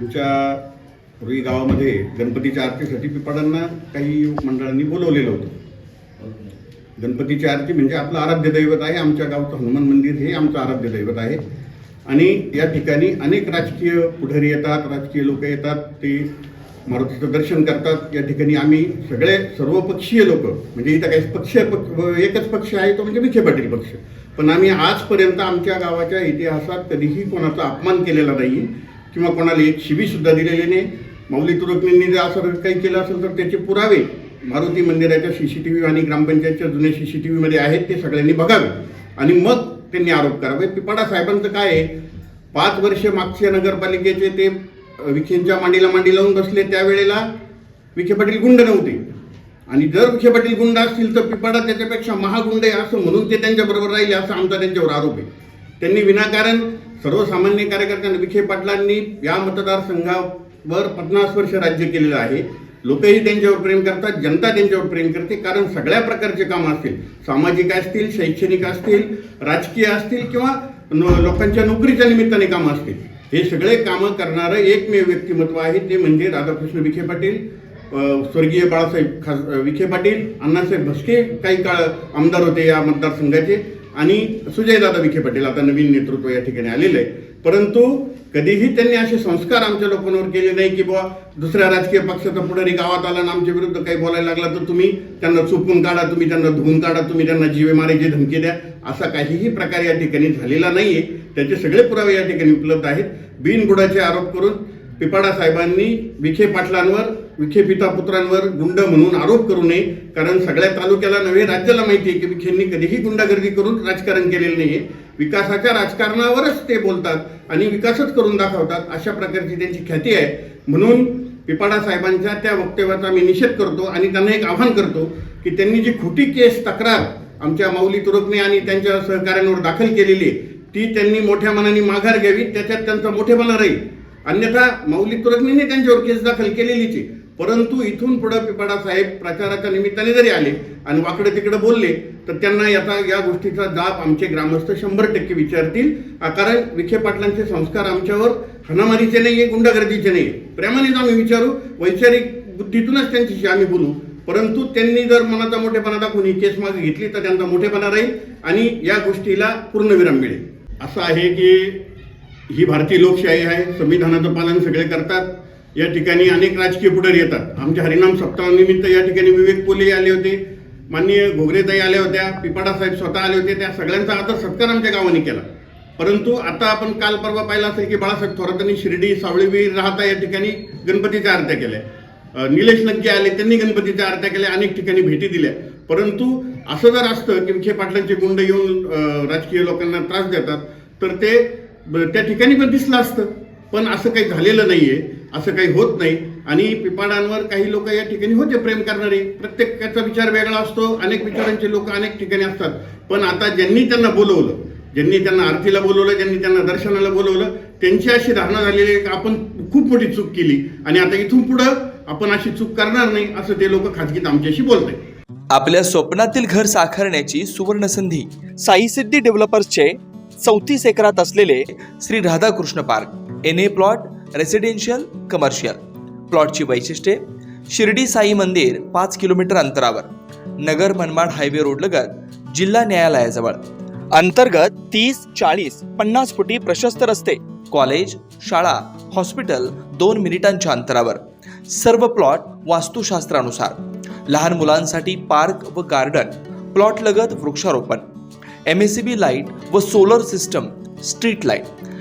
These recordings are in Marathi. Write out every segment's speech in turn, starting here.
आमच्या पूर्वी गावामध्ये गणपतीच्या आरतीसाठी पिपाडांना काही युवक मंडळांनी बोलवलेलं होतं. गणपतीची आरती म्हणजे आपलं आराध्य दैवत आहे आमच्या गावचं हनुमान मंदिर हे आमचं आराध्य दैवत आहे. आणि या ठिकाणी अनेक राजकीय पुढारी येतात राजकीय लोक येतात ते मारुतीचं दर्शन करतात. या ठिकाणी आम्ही सगळे सर्वपक्षीय लोक म्हणजे इथं काही पक्ष पक एकच पक्ष आहे तो म्हणजे विखे पाटील पक्ष. पण आम्ही आजपर्यंत आमच्या गावाच्या इतिहासात कधीही कोणाचा अपमान केलेला नाही. किंवा कोणाला एक शिबीसुद्धा दिलेली नाही. माऊली तुरकनींनी जर असं काही केलं असेल तर त्याचे पुरावे मारुती मंदिराच्या सी सी टी व्ही आणि ग्रामपंचायतच्या जुन्या सी सी टी व्हीमध्ये आहेत ते सगळ्यांनी बघावे. आणि मग त्यांनी आरोप करावे. पिपाडा साहेबांचं काय आहे? पाच वर्ष मागच्या नगरपालिकेचे ते विखेंच्या मांडीला मांडी लावून बसले त्यावेळेला विखे पाटील गुंड नव्हते. आणि जर विखे पाटील गुंड असतील तर पिपाडा त्याच्यापेक्षा महागुंड आहे असं म्हणून ते त्यांच्याबरोबर राहिले असा आमचा त्यांच्यावर आरोप आहे. त्यांनी विनाकारण सर्वसामान्य कार्यकर्त्यांना विखे पाटलांनी या मतदारसंघावर पन्नास वर्ष राज्य केलेलं आहे. लोकही त्यांच्यावर प्रेम करतात जनता त्यांच्यावर प्रेम करते कारण सगळ्या प्रकारचे कामं असतील सामाजिक असतील शैक्षणिक असतील राजकीय असतील किंवा लोकांच्या नोकरीच्या निमित्ताने कामं असतील हे सगळे कामं करणारं एकमेव व्यक्तिमत्व आहे ते म्हणजे राधाकृष्ण विखे पाटील स्वर्गीय बाळासाहेब खास विखे पाटील अण्णासाहेब भस्के काही काळ आमदार होते या मतदारसंघाचे. आणि सुजयदादा विखे पाटील आता नवीन नेतृत्व या ठिकाणी आलेलं आहे परंतु कधीही त्यांनी असे संस्कार आमच्या लोकांवर केले नाही की बुवा दुसऱ्या राजकीय पक्षाचा पुढारी गावात आला आणि आमच्या विरुद्ध काही बोलायला लागला तर तुम्ही त्यांना चुपून काढा तुम्ही त्यांना धुवून काढा तुम्ही त्यांना जीवे मारायची धमकी द्या. असा काहीही प्रकार या ठिकाणी झालेला नाही आहे त्याचे सगळे पुरावे या ठिकाणी उपलब्ध आहेत. बिनबुडाचे आरोप करून पिपाडा साहेबांनी विखे पाटलांवर विखे पिता पुत्रांवर गुंड म्हणून आरोप करू नये कारण सगळ्या तालुक्याला नव्हे राज्याला माहिती आहे की विखेंनी कधीही गुंडागर्दी करून राजकारण केलेलं नाहीये. विकासाच्या राजकारणावरच ते बोलतात आणि विकासच करून दाखवतात अशा प्रकारची त्यांची ख्याती आहे. म्हणून पिपाडा साहेबांच्या त्या वक्तव्याचा मी निषेध करतो आणि त्यांना एक आव्हान करतो की त्यांनी जी खोटी केस तक्रार आमच्या माऊली तुरुकने आणि त्यांच्या सहकाऱ्यांवर दाखल केलेली आहे ती त्यांनी मोठ्या मनाने माघार घ्यावी त्याच्यात त्यांचा मोठेपणा राहील. अन्यथा माऊली तुरकनीने त्यांच्यावर केस दाखल केलेलीच आहे. परंतु इथून पुढं पिपाडा साहेब प्रचाराच्या निमित्ताने जरी आले आणि वाकडे तिकडे बोलले तर त्यांना याचा या गोष्टीचा जाप आमचे ग्रामस्थ शंभर टक्के विचारतील. कारण विखे पाटलांचे संस्कार आमच्यावर हनामारीचे नाही आहे गुंडागर्दीचे नाही आहे प्रेमानेच आम्ही विचारू वैचारिक बुद्धीतूनच त्यांच्याशी आम्ही बोलू. परंतु त्यांनी जर मनाचा मोठेपणा दाखवून ही केस मागे घेतली तर त्यांचा मोठेपणा राहील आणि या गोष्टीला पूर्णविराम मिळेल. असं आहे की ही भारतीय लोकशाही आहे संविधानाचं पालन सगळे करतात. या ठिकाणी अनेक राजकीय पुढारी येतात. आमच्या हरिनाम सप्ताहानिमित्त या ठिकाणी विवेक पोले आले होते माननीय घोगरेताई आल्या होत्या पिपाडासाहेब स्वतः आले होते त्या सगळ्यांचा आता सत्कार आमच्या गावाने केला. परंतु आता आपण काल परवा पाहिला असेल की बाळासाहेब थोरातांनी शिर्डी सावळीवीर राहता या ठिकाणी गणपतीच्या आरत्या केल्या. निलेश लंके आले त्यांनी गणपतीच्या आरत्या केल्या अनेक ठिकाणी भेटी दिल्या. परंतु असं जर असतं की विखे पाटलांचे गुंड येऊन राजकीय लोकांना त्रास देतात तर ते त्या ठिकाणी पण दिसलं असतं. पण असं काही झालेलं नाहीये असं काही होत नाही. आणि पिपाडांवर काही लोक या ठिकाणी होते प्रेम करणारे. प्रत्येकाचा विचार वेगळा असतो अनेक विचारांचे लोक अनेक ठिकाणी असतात. पण आता ज्यांनी त्यांना बोलवलं ज्यांनी त्यांना आरतीला बोलवलं ज्यांनी त्यांना दर्शनाला बोलवलं त्यांची अशी धारणा झालेली आहे की आपण खूप मोठी चूक केली. आणि आता इथून पुढं आपण अशी चूक करणार नाही असं ते लोक खाजगीत आमच्याशी बोलत आपल्या स्वप्नातील घर साकारण्याची सुवर्ण संधी साई सिद्धी डेव्हलपर्सचे चौतीस एकरात असलेले Shri Radhakrishna park. N A plot residential commercial प्लॉटची वैशिष्ट्ये शिर्डी साई मंदिर पाच किलोमीटर अंतरावर. नगर मनमाड हायवे रोडलगत जिल्हा न्यायालयाजवळ. अंतर्गत तीस चाळीस पन्नास फुटी प्रशस्त रस्ते कॉलेज शाळा हॉस्पिटल दोन मिनिटांच्या अंतरावर. सर्व प्लॉट वास्तुशास्त्रानुसार. लहान मुलांसाठी पार्क व गार्डन प्लॉटलगत वृक्षारोपण. M S C B light व सोलर सिस्टम स्ट्रीट लाइट.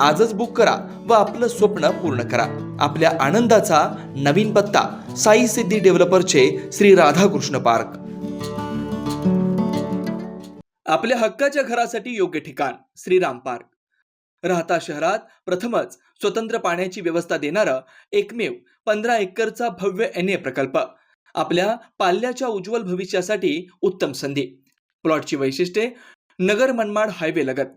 आजच बुक करा व आपलं स्वप्न पूर्ण करा. आपल्या आनंदाचा नवीन पत्ता साई सिद्धी डेव्हलपरचे श्री राधाकृष्ण पार्क आपल्या हक्काच्या घरासाठी योग्य ठिकाण श्रीराम पार्क राहता शहरात प्रथमच स्वतंत्र पाण्याची व्यवस्था देणारा एकमेव पंधरा एकरचा भव्य एन ए प्रकल्प. आपल्या पाल्याच्या उज्ज्वल भविष्यासाठी उत्तम संधी. प्लॉटची वैशिष्ट्ये नगर मनमाड हायवे लगत.